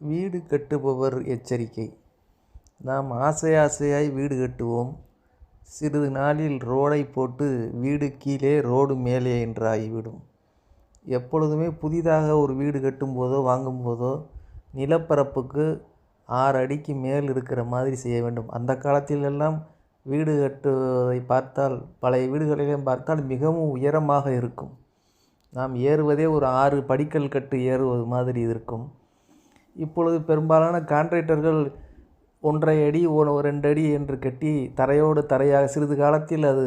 வீடு கட்டுபவர் எச்சரிக்கை. நாம் ஆசை ஆசையாய் வீடு கட்டுவோம். சிறிது நாளில் ரோடை போட்டு வீடு கீழே ரோடு மேலே என்று ஆகிவிடும் எப்பொழுதுமே புதிதாக ஒரு வீடு கட்டும்போதோ வாங்கும்போதோ நிலப்பரப்புக்கு ஆறு அடிக்கு மேல் இருக்கிற மாதிரி செய்ய வேண்டும். அந்த காலத்திலெல்லாம் வீடு கட்டுவதை பார்த்தால் பழைய வீடுகளிலும் பார்த்தால் மிகவும் உயரமாக இருக்கும். நாம் ஏறுவதே ஒரு ஆறு படிக்கல் கட்டு ஏறுவது மாதிரி இருக்கும். இப்பொழுது பெரும்பாலான கான்ட்ராக்டர்கள் ஒன்றரை அடி ஒரு ரெண்டு அடி என்று கட்டி தரையோடு தரையாக சிறிது காலத்தில் அது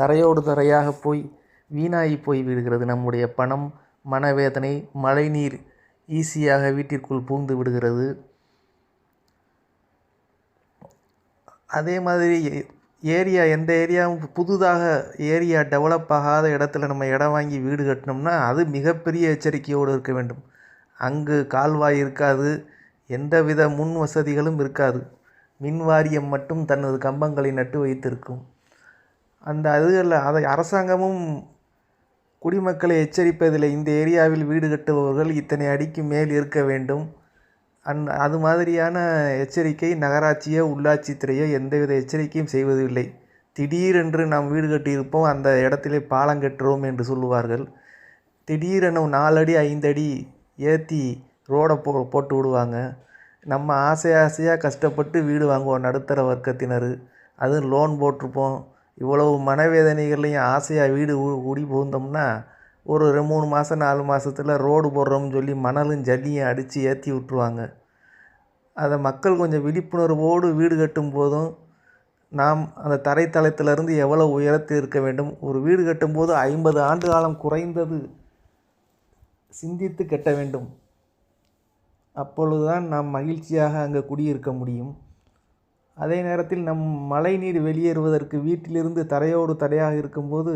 தரையோடு தரையாக போய் வீணாகி போய் விடுகிறது. நம்முடைய பணம் மனவேதனை மழைநீர் ஈஸியாக வீட்டிற்குள் புகுந்து விடுகிறது. அதே மாதிரி ஏரியா எந்த ஏரியாவும் புதுதாக ஏரியா டெவலப் ஆகாத இடத்துல நம்ம இடம் வாங்கி வீடு கட்டினோம்னா அது மிகப்பெரிய எச்சரிக்கையோடு இருக்க வேண்டும். அங்கு கால்வாய் இருக்காது. எந்தவித முன் வசதிகளும் இருக்காது. மின் வாரியம் மட்டும் தனது கம்பங்களை நட்டு வைத்திருக்கும். அந்த அதுகளில் அதை அரசாங்கமும் குடிமக்களை எச்சரிப்பதில்லை. இந்த ஏரியாவில் வீடு கட்டுபவர்கள் இத்தனை அடிக்கு மேல் இருக்க வேண்டும். அந் அது மாதிரியான எச்சரிக்கை நகராட்சியோ உள்ளாட்சித்துறையோ எந்தவித எச்சரிக்கையும் செய்வதில்லை. திடீரென்று நாம் வீடு கட்டியிருப்போம். அந்த இடத்திலே பாலம் கட்டுறோம் என்று சொல்லுவார்கள். திடீரென நாலடி ஐந்தடி ஏற்றி ரோடை போ போட்டு விடுவாங்க. நம்ம ஆசை ஆசையாக கஷ்டப்பட்டு வீடு வாங்குவோம் நடுத்தர வர்க்கத்தினர். அதுவும் லோன் போட்டிருப்போம். இவ்வளவு மனவேதனைகள்லையும் ஆசையாக வீடு ஊடி புகுந்தோம்னா ஒரு ரெண்டு மூணு மாதம் நாலு மாதத்துல ரோடு போடுறோம்னு சொல்லி மணலும் ஜல்லியும் அடித்து ஏற்றி விட்ருவாங்க அதை மக்கள் கொஞ்சம் விழிப்புணர்வோடு வீடு கட்டும் போதும் நாம் அந்த தரைத்தளத்திலிருந்து எவ்வளோ உயரத்தில் இருக்க வேண்டும்? ஒரு வீடு கட்டும்போது ஐம்பது ஆண்டு காலம் குறைந்தது. சிந்தித்து கட்ட வேண்டும். அப்பொழுதுதான் நாம் மகிழ்ச்சியாக அங்கே குடியிருக்க முடியும். அதே நேரத்தில் நம் மழைநீர் வெளியேறுவதற்கு வீட்டிலிருந்து தரையோடு தடையாக இருக்கும்போது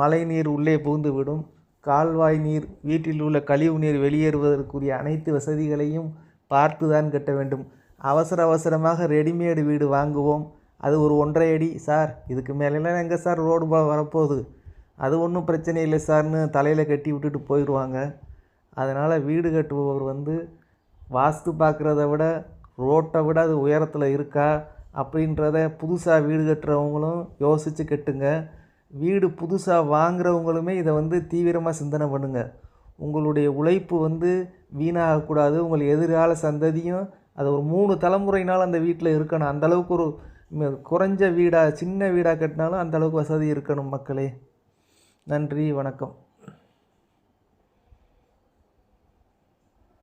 மழைநீர் உள்ளே புகுந்துவிடும். கால்வாய் நீர் வீட்டில் உள்ள கழிவு நீர் வெளியேறுவதற்குரிய அனைத்து வசதிகளையும் பார்த்து தான் கட்ட வேண்டும். அவசர அவசரமாக ரெடிமேடு வீடு வாங்குவோம். அது ஒரு ஒன்றரை அடி சார் இதுக்கு மேலெல்லாம் எங்கே சார் ரோடு வரப்போகுது? அது ஒன்றும் பிரச்சனை இல்லை சார்னு தலையில் கட்டி விட்டுட்டு போயிடுவாங்க. அதனால் வீடு கட்டுபவர் வந்து வாஸ்து பார்க்குறத விட ரோட்டை விட அது உயரத்தில் இருக்கா அப்படின்றத புதுசாக வீடு கட்டுறவங்களும் யோசித்து கட்டுங்க. வீடு புதுசாக வாங்குறவங்களுமே இதை வந்து தீவிரமாக சிந்தனை பண்ணுங்கள் உங்களுடைய உழைப்பு வந்து வீணாகக்கூடாது உங்கள் எதிர்கால சந்ததியும் அது ஒரு மூணு தலைமுறையினாலும் அந்த வீட்டில் இருக்கணும். அந்தளவுக்கு ஒரு குறைஞ்ச வீடாக சின்ன வீடாக கட்டினாலும் அந்தளவுக்கு வசதி இருக்கணும் மக்களே. நன்றி வணக்கம்.